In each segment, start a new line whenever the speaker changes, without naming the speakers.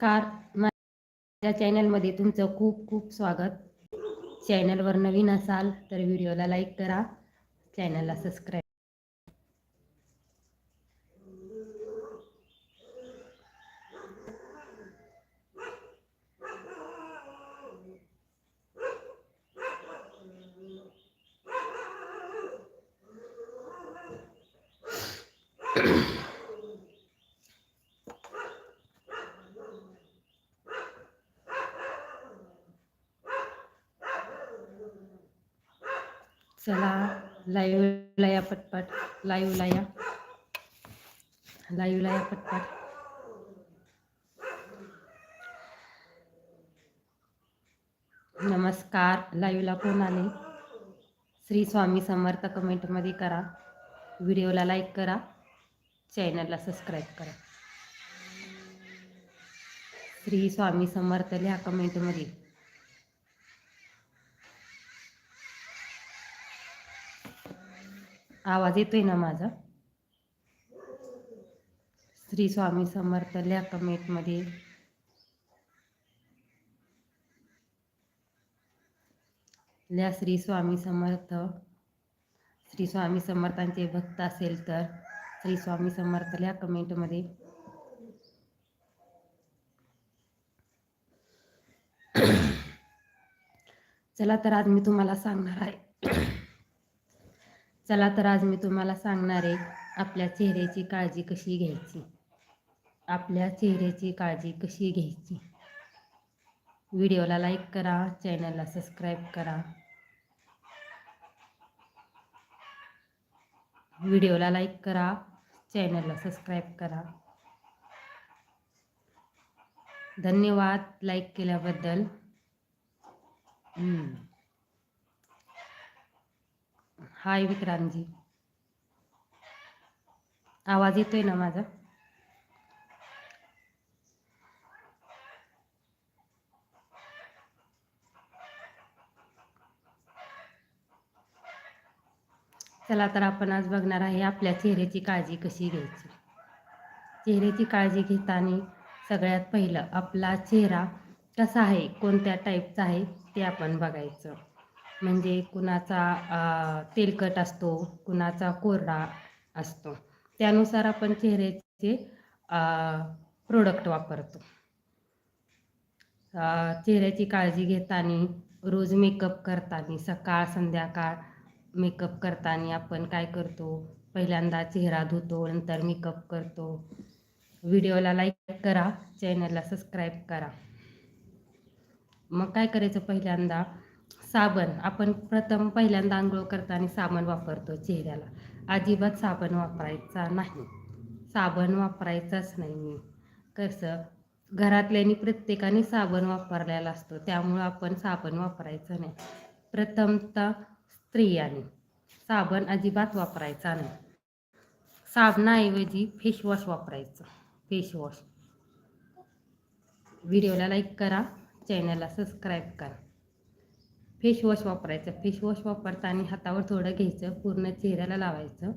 Car माझ्या चॅनलमध्ये तुमचं खूप खूप स्वागत. चॅनलवर नवीन असाल तर व्हिडिओला लाईक करा. चॅनलला सबस्क्राईब चला लाईव्हला या पटपट लाईव्हला या लाईव्हला या पटपट. नमस्कार लाईव्हला कोण आले? श्री स्वामी समर्थ कमेंटमध्ये करा. व्हिडिओला लाईक करा. चॅनलला सबस्क्राईब करा. श्री स्वामी समर्थ लिहा कमेंटमध्ये आवाज येतोय ना माझा? श्री स्वामी समर्थ लिहा कमेंटमध्ये लिहा श्री स्वामी समर्थ. श्री स्वामी समर्थांचे भक्त असेल तर श्री स्वामी समर्थ लिहा कमेंटमध्ये चला तर आज मी तुम्हाला सांगणार आहे. चला तर आज मी तुम्हाला सांगणार आहे आपल्या चेहऱ्याची काळजी कशी घ्यायची. आपल्या चेहऱ्याची काळजी कशी घ्यायची. व्हिडिओला लाईक करा चॅनलला सबस्क्राईब करा. व्हिडिओला लाईक करा चॅनलला सबस्क्राईब करा. धन्यवाद लाईक केल्याबद्दल. हाय विक्रांतजी. आवाज येतोय ना माझा? चला तर आपण आज बघणार आहे आपल्या चेहऱ्याची काळजी कशी घ्यायची. चेहऱ्याची काळजी घेताना सगळ्यात पहिलं आपला चेहरा कसा आहे कोणत्या टाईपचा आहे ते आपण बघायचं. म्हणजे कुणाचा तेलकट असतो कुणाचा कोरडा असतो. त्यानुसार आपण चेहऱ्याचे प्रोडक्ट वापरतो. चेहऱ्याची काळजी घेताना रोज मेकअप करताना सकाळ संध्याकाळ मेकअप करताना आपण काय करतो? पहिल्यांदा चेहरा धुतो नंतर मेकअप करतो. व्हिडिओला लाईक करा चॅनलला सबस्क्राईब करा. मग काय करायचं पहिल्यांदा? साबण. आपण प्रथम पहिल्यांदा आंघोळ करताना साबण वापरतो चेहऱ्याला. अजिबात साबण वापरायचा नाही. साबण वापरायचाच नाही मी. कसं? घरातल्यानी प्रत्येकाने साबण वापरलेला असतो. त्यामुळं आपण साबण वापरायचं नाही. प्रथमतः स्त्रियाने साबण अजिबात वापरायचा नाही. साबणाऐवजी फेसवॉश वापरायचं. फेसवॉश व्हिडिओला लाईक करा. चॅनलला सबस्क्राईब करा. फेसवॉश वापरायचं. फेसवॉश वापरताना हातावर थोडं घ्यायचं पूर्ण चेहऱ्याला लावायचं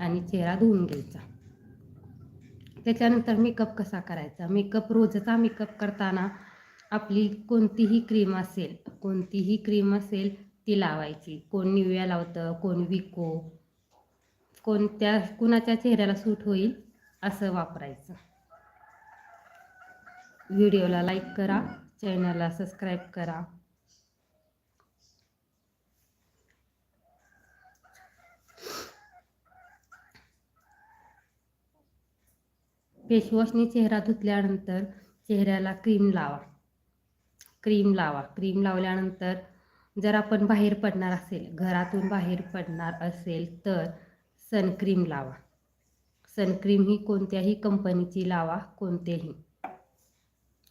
आणि चेहरा धुवून घ्यायचा. त्याच्यानंतर मेकअप कसा करायचा? मेकअप रोजचा मेकअप करताना आपली कोणतीही क्रीम असेल कोणतीही क्रीम असेल ती लावायची. कोण निव्या लावतं कोण विको कोणत्या कुणाच्या चेहऱ्याला सूट होईल असं वापरायचं. व्हिडिओला लाईक करा चॅनलला सबस्क्राईब करा. फेसवॉशने चेहरा धुतल्यानंतर चेहऱ्याला क्रीम लावा. क्रीम लावा. क्रीम लावल्यानंतर जर आपण बाहेर पडणार असेल घरातून बाहेर पडणार असेल तर सनक्रीम लावा. सनक्रीम ही कोणत्याही कंपनीची लावा कोणतेही.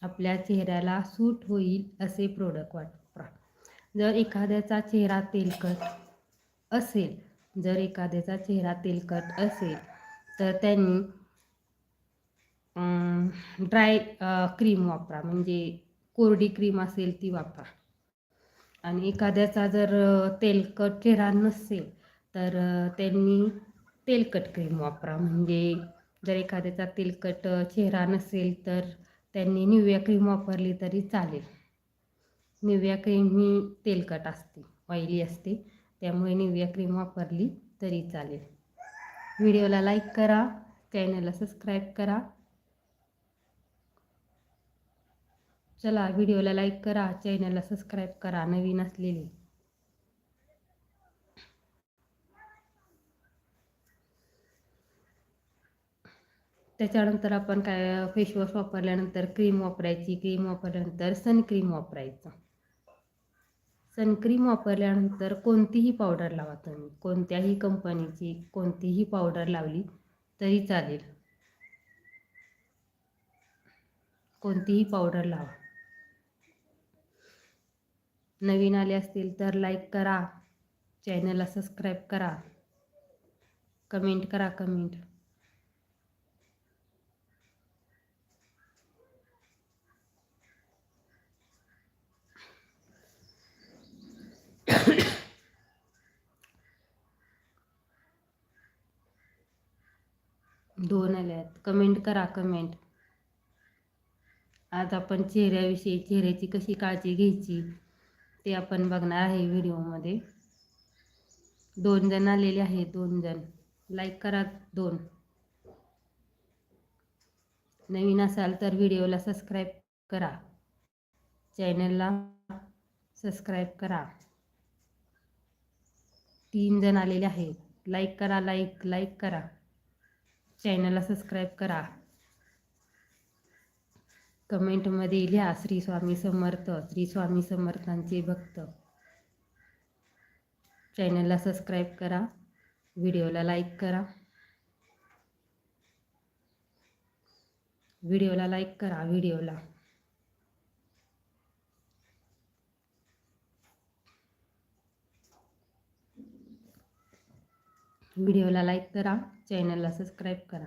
आपल्या चेहऱ्याला सूट होईल असे प्रोडक्ट वापरा जर एखाद्याचा चेहरा तेलकट असेल जर एखाद्याचा चेहरा तेलकट असेल तर त्यांनी ड्राय क्रीम वापरा. म्हणजे कोरडी क्रीम असेल ती वापरा. आणि एखाद्याचा जर तेलकट चेहरा नसेल तर त्यांनी तेलकट क्रीम वापरा. म्हणजे जर एखाद्याचा तेलकट चेहरा नसेल तर त्यांनी निव्या क्रीम वापरली तरी चालेल. निव्या क्रीम ही तेलकट असते ऑइली असते. त्यामुळे निव्या क्रीम वापरली तरी चालेल. व्हिडिओला लाईक करा चॅनलला सबस्क्राईब करा. चला व्हिडिओला लाईक करा चॅनलला सबस्क्राईब करा नवीन असलेली. त्याच्यानंतर आपण काय फेसवॉश वापरल्यानंतर क्रीम वापरायची क्रीम वापरल्यानंतर सनक्रीम वापरायचं. सनक्रीम वापरल्यानंतर कोणतीही पावडर लावा तुम्ही. कोणत्याही कंपनीची कोणतीही पावडर लावली तरी चालेल. कोणतीही पावडर लावा. नवीन आले असतील तर लाईक करा. चॅनलला सबस्क्राईब करा. कमेंट करा कमेंट दोन आले आहेत. कमेंट करा कमेंट आज आपण चेहऱ्याविषयी चेहऱ्याची कशी काळजी घ्यायची? ते आपण बघणार आहे व्हिडिओमध्ये. दोन जण आलेले आहेत दोन जण. लाईक करा दोन. नवीन असाल तर व्हिडिओला सबस्क्राईब करा. चॅनलला सबस्क्राईब करा. तीन जण आलेले आहेत. लाईक करा लाईक लाईक करा. चॅनलला सबस्क्राईब करा. कमेंटमध्ये लिहा श्री स्वामी समर्थ श्री स्वामी समर्थांचे भक्त. चॅनलला सबस्क्राईब करा व्हिडिओला लाईक करा. व्हिडिओला लाईक करा व्हिडिओला व्हिडिओला लाईक करा चॅनलला सबस्क्राईब करा.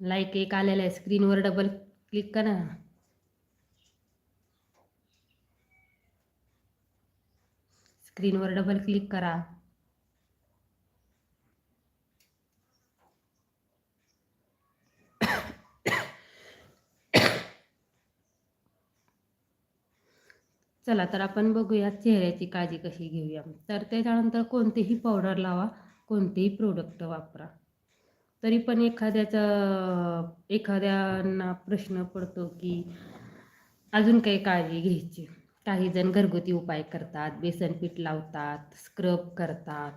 लाईक एक आलेला आहे. स्क्रीनवर डबल क्लिक करा. स्क्रीनवर डबल क्लिक करा. चला तर आपण बघूया चेहऱ्याची काळजी कशी घेऊया. तर त्याच्यानंतर कोणतेही पावडर लावा कोणतेही प्रोडक्ट वापरा. तरी पण एखाद्याचा एखाद्यांना प्रश्न पडतो की अजून काही काळजी घ्यायची. काही जण घरगुती उपाय करतात. बेसन पीठ लावतात स्क्रब करतात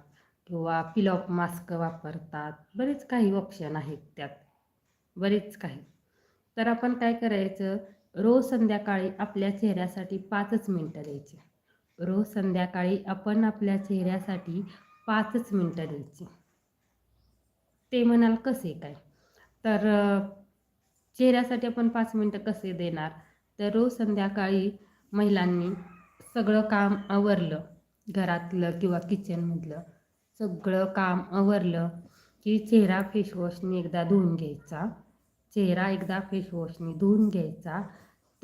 किंवा पिलॉप मास्क वापरतात. बरेच काही ऑप्शन आहेत त्यात. बरेच काही. तर आपण काय करायचं? रोज संध्याकाळी आपल्या चेहऱ्यासाठी पाचच मिनटं द्यायची. रोज संध्याकाळी आपण आपल्या चेहऱ्यासाठी पाचच मिनटं द्यायची. ते म्हणाल कसे काय? तर चेहऱ्यासाठी आपण पाच मिनटं कसे देणार? तर रोज संध्याकाळी महिलांनी सगळं काम आवरलं घरातलं किंवा किचनमधलं सगळं काम आवरलं की चेहरा फेसवॉशने एकदा धुवून घ्यायचा. चेहरा एकदा फेसवॉशने धुवून घ्यायचा.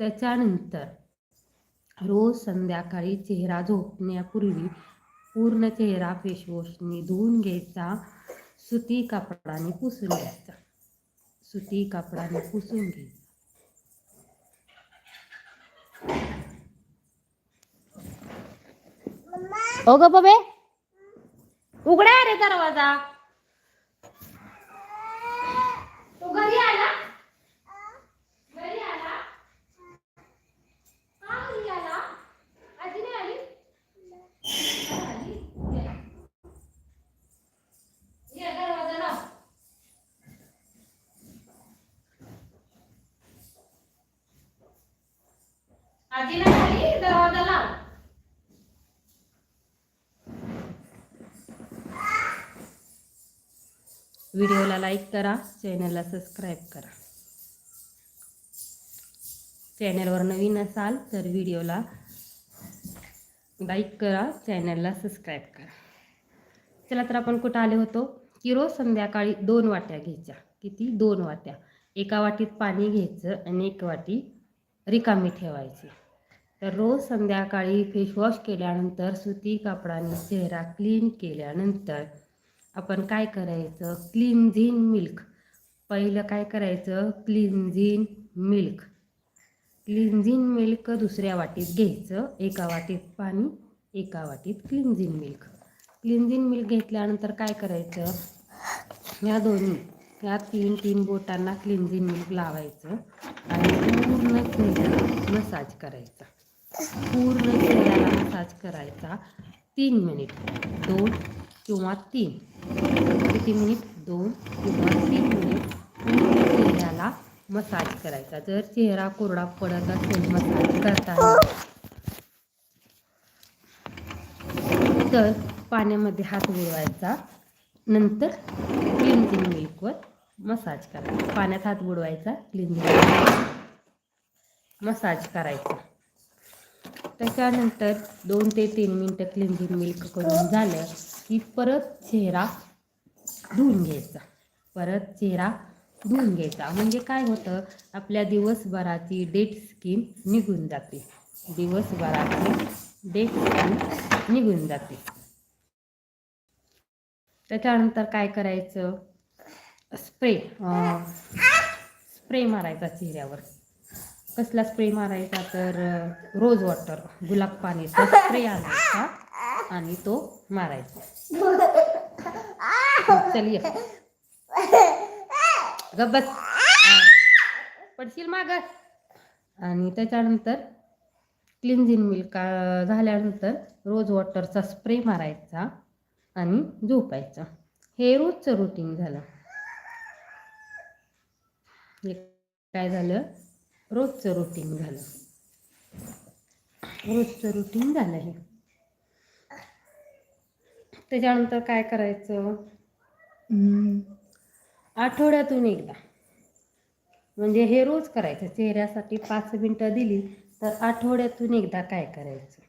त्याच्यानंतर रोज संध्याकाळी चेहरा झोपण्यापूर्वी पूर्ण चेहरा फेसवॉशने धुवून घ्यायचा. सुती कापडाने पुसून घ्यायचा. सुती कापडाने पुसून घ्यायचा ओ ग बबे उघडा रे दरवाजा. तू घरी आला घरी आला का घरी आला आजी नाही आली नाही आली? ये. ये, दरवाजा लाव. आजी नाही आली दरवाजा लाव व्हिडिओला लाईक करा चॅनलला सबस्क्राईब करा. चॅनलवर नवीन असाल तर व्हिडिओला लाईक करा चॅनलला सबस्क्राईब करा. चला तर आपण कुठं आले होतो? की रोज संध्याकाळी दोन वाट्या घ्यायच्या. किती? दोन वाट्या. एका वाटीत पाणी घ्यायचं आणि एक वाटी रिकामी ठेवायची. तर रोज संध्याकाळी फेसवॉश केल्यानंतर सुती कापडाने चेहरा क्लीन केल्यानंतर आपण काय करायचं? क्लीन्झिंग मिल्क पहिलं काय करायचं? क्लिन्झिंग मिल्क क्लिन्झिंग मिल्क दुसऱ्या वाटीत घ्यायचं. एका वाटीत पाणी एका वाटीत क्लिन्झिंग मिल्क क्लिन्झिंग मिल्क घेतल्यानंतर काय करायचं? या दोन्ही या तीन तीन बोटांना क्लिन्झिंग मिल्क लावायचं आणि पूर्ण चेहऱ्याला मसाज करायचा. पूर्ण चेहऱ्याला मसाज करायचा तीन मिनिट दोन किंवा तीन. किती मिनिट दोन किंवा तीन मिनिट पूर्ण चेहऱ्याला मसाज करायचा. जर चेहरा कोरडा पडत असेल मसाज करताना तर पाण्यामध्ये हात बुडवायचा. नंतर क्लिन्झिंग मिल्कवर मसाज करायचा. पाण्यात हात बुडवायचा क्लिन्झिंग मसाज करायचा. त्याच्यानंतर दोन ते तीन मिनटं क्लिन्झिंग मिल्क करून झालं की परत चेहरा धुवून घ्यायचा. परत चेहरा धुवून घ्यायचा. म्हणजे काय होतं? आपल्या दिवसभराची डेट स्किन निघून जाते. दिवसभराची डेट स्किन निघून जाते. त्याच्यानंतर काय करायचं? स्प्रे स्प्रे मारायचा चेहऱ्यावर. कसला स्प्रे मारायचा? तर रोज वॉटर गुलाब पाणीचा स्प्रे आणायचा आणि तो मारायचा. चल ये गब्बस पडशील माग. आणि त्याच्यानंतर क्लिन्झिंग मिल्क झाल्यानंतर रोज वॉटरचा स्प्रे मारायचा आणि झोपायचं. हे रोजचं रुटीन झालं. हे काय झालं? रोजचं रुटीन झालं. रोजचं रुटीन झालं हे. त्याच्यानंतर काय करायचं? आठवड्यातून एकदा. म्हणजे हे रोज करायचं. चेहऱ्यासाठी पाच मिनटं दिली तर आठवड्यातून एकदा काय करायचं?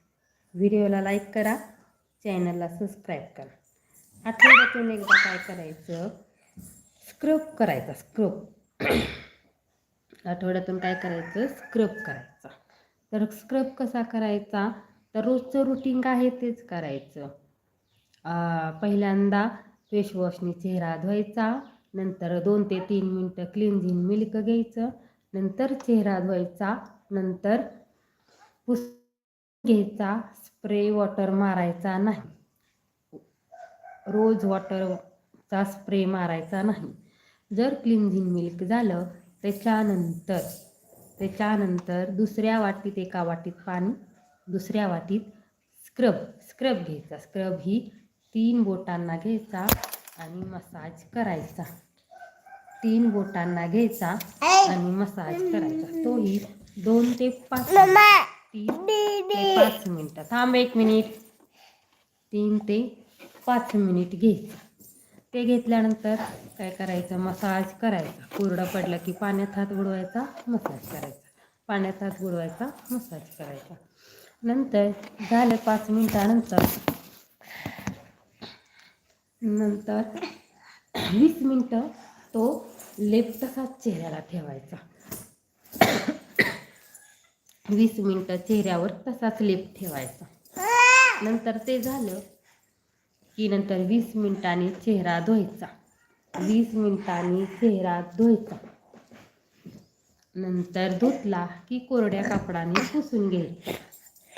व्हिडिओला लाईक करा. चॅनलला सबस्क्राईब करा. आठवड्यातून एकदा काय करायचं? स्क्रब करायचा. स्क्रब. आठवड्यातून काय करायचं? स्क्रब करायचा. तर स्क्रब कसा करायचा? तर रोजचं रुटीन काय आहे तेच करायचं. पहिल्यांदा फेसवॉशने चेहरा धुवायचा नंतर दोन ते तीन मिनटं क्लिन्झिंग मिल्क घ्यायचं नंतर चेहरा धुवायचा नंतर पुस घ्यायचा स्प्रे वॉटर मारायचा नाही. रोज वॉटरचा स्प्रे मारायचा नाही. जर क्लिन्झिंग मिल्क झालं त्याच्यानंतर त्याच्यानंतर दुसऱ्या वाटीत एका वाटीत पाणी दुसऱ्या वाटीत स्क्रब स्क्रब घ्यायचा. स्क्रब ही तीन बोटांना घ्यायचा आणि मसाज करायचा. तीन बोटांना घ्यायचा आणि मसाज करायचा. तोही दोन ते पाच तीन ते पाच मिनिटं. थांब एक मिनिट. तीन ते पाच मिनिट घ्यायचं. ते घेतल्यानंतर काय करायचं? मसाज करायचा. कोरडा पडला की पाण्यात हात बुडवायचा मसाज करायचा. पाण्यात हात बुडवायचा मसाज करायचा. नंतर झालं पाच मिनिटानंतर नंतर वीस मिनटं तो लेप तसाच चेहऱ्याला ठेवायचा. वीस मिनटं चेहऱ्यावर तसाच लेप ठेवायचा. नंतर ते झालं की नंतर वीस मिनिटांनी चेहरा धुवायचा. वीस मिनिटांनी चेहरा धुवायचा. नंतर धुतला की कोरड्या कापडाने पुसून घ्यायचा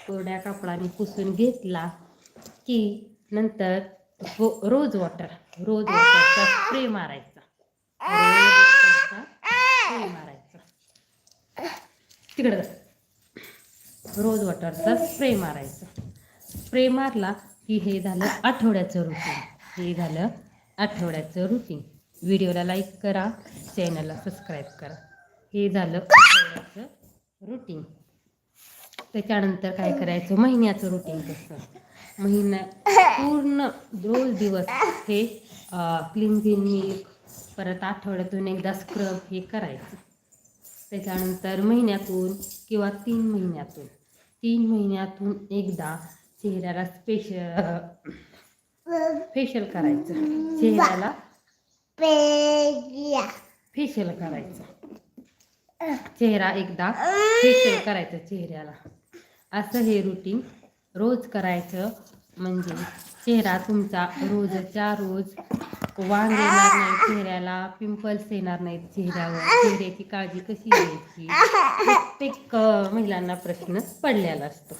कोरड्या कापडाने पुसून घेतला की नंतर हो, रोज वॉटर रोज वॉटरचा स्प्रे मारायचा. रोज वॉटरचा स्प्रे मारायचा. तिकडं रोज वॉटरचा स्प्रे मारायचा. स्प्रे मारला की हे झालं आठवड्याचं रुटीन हे झालं आठवड्याचं रुटीन व्हिडिओला लाईक करा चॅनलला सबस्क्राईब करा. हे झालं आठवड्याचं रुटीन त्याच्यानंतर काय करायचं? महिन्याचं रुटीन कसं? महिना पूर्ण रोज दिवस हे क्लिन्झिंग मिल्क परत आठवड्यातून एकदा स्क्रब हे करायचं. त्याच्यानंतर महिन्यातून किंवा तीन महिन्यातून तीन महिन्यातून एकदा चेहऱ्याला स्पेशल फेशियल करायचं. चेहऱ्याला फेशियल करायचं. चेहरा एकदा फेशियल करायचं चेहऱ्याला. असं हे रुटीन रोज करायचं म्हणजे चेहरा तुमचा रोजच्या रोज वांग येणार नाही चेहऱ्याला पिंपल्स येणार नाहीत चेहऱ्यावर. चेहऱ्याची काळजी कशी घ्यायची? प्रत्येक महिलांना प्रश्न पडलेला असतो.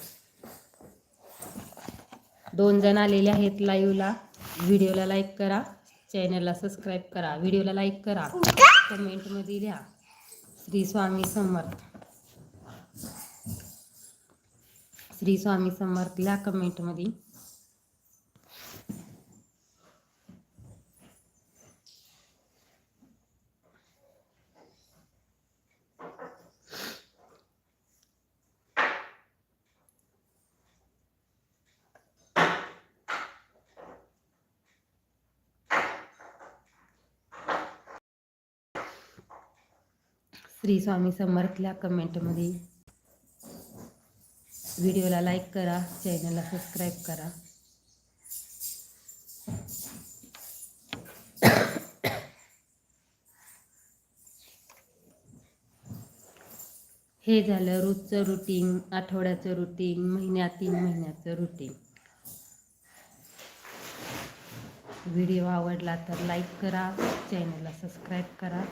दोन जण आलेले आहेत लाईव्हला व्हिडिओला लाईक करा. चॅनलला सबस्क्राईब करा. व्हिडिओला लाईक करा. कमेंटमध्ये लिहा. श्री स्वामी समर्थ. श्री स्वामी समर्थला कमेंटमध्ये. श्री स्वामी समर्थला कमेंटमध्ये. व्हिडिओला लाईक करा चॅनलला सबस्क्राईब करा. हे झालं रोजचं रुटीन आठवड्याचं रुटीन महिन्या तीन महिन्याचं रुटीन व्हिडिओ आवडला तर लाईक करा चॅनलला सबस्क्राईब करा.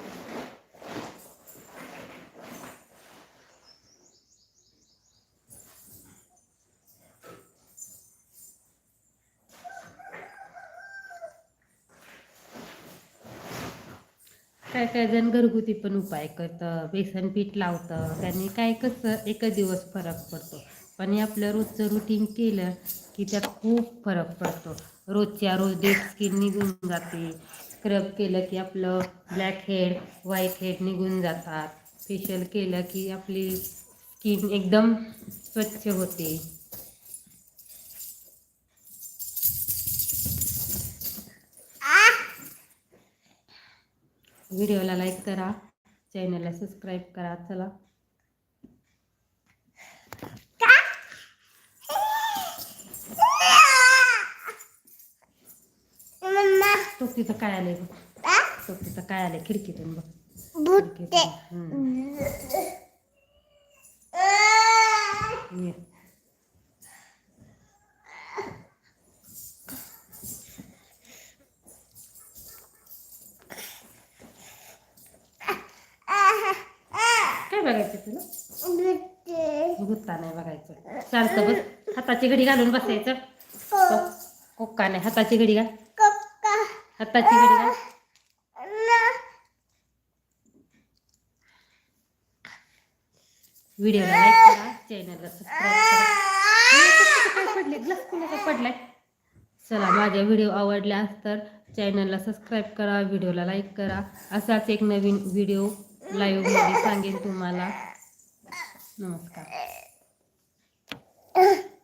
काय काय जण घरगुती पण उपाय करतं बेसन पीठ लावतं त्याने काय कसं एकच दिवस फरक पडतो. पण हे आपलं रोजचं रुटीन केलं की त्यात खूप फरक पडतो. रोजच्या रोज डेड स्किन निघून जाते. स्क्रब केलं की आपलं ब्लॅक हेड व्हाईट हेड निघून जातात. फेशियल केलं की आपली स्किन एकदम स्वच्छ होते. व्हिडिओला लाईक करा चॅनलला सबस्क्राईब करा चला तो तिथं काय बघ तो तिथं काय आलंय खिडकीतून बघ खिडकीतून. हम्म. ये. काय बघायचं तुला? गुत्ता नाही बघायचं. शांत बस. हाताची घडी घालून बसायचं. को- कोक्का नाही. हाताची घडी घाल. हाताची घडी घाल. व्हिडिओला लाईक करा. चॅनलला सबस्क्राईब करा. काय पडले ग्लास कुणाचा पडलाय? चला माझ्या व्हिडिओ आवडल्यास तर चॅनलला सबस्क्राईब करा. व्हिडिओला लाईक करा. असाच एक नवीन व्हिडिओ लाईव्हमध्ये सांगेल तुम्हाला. नमस्कार.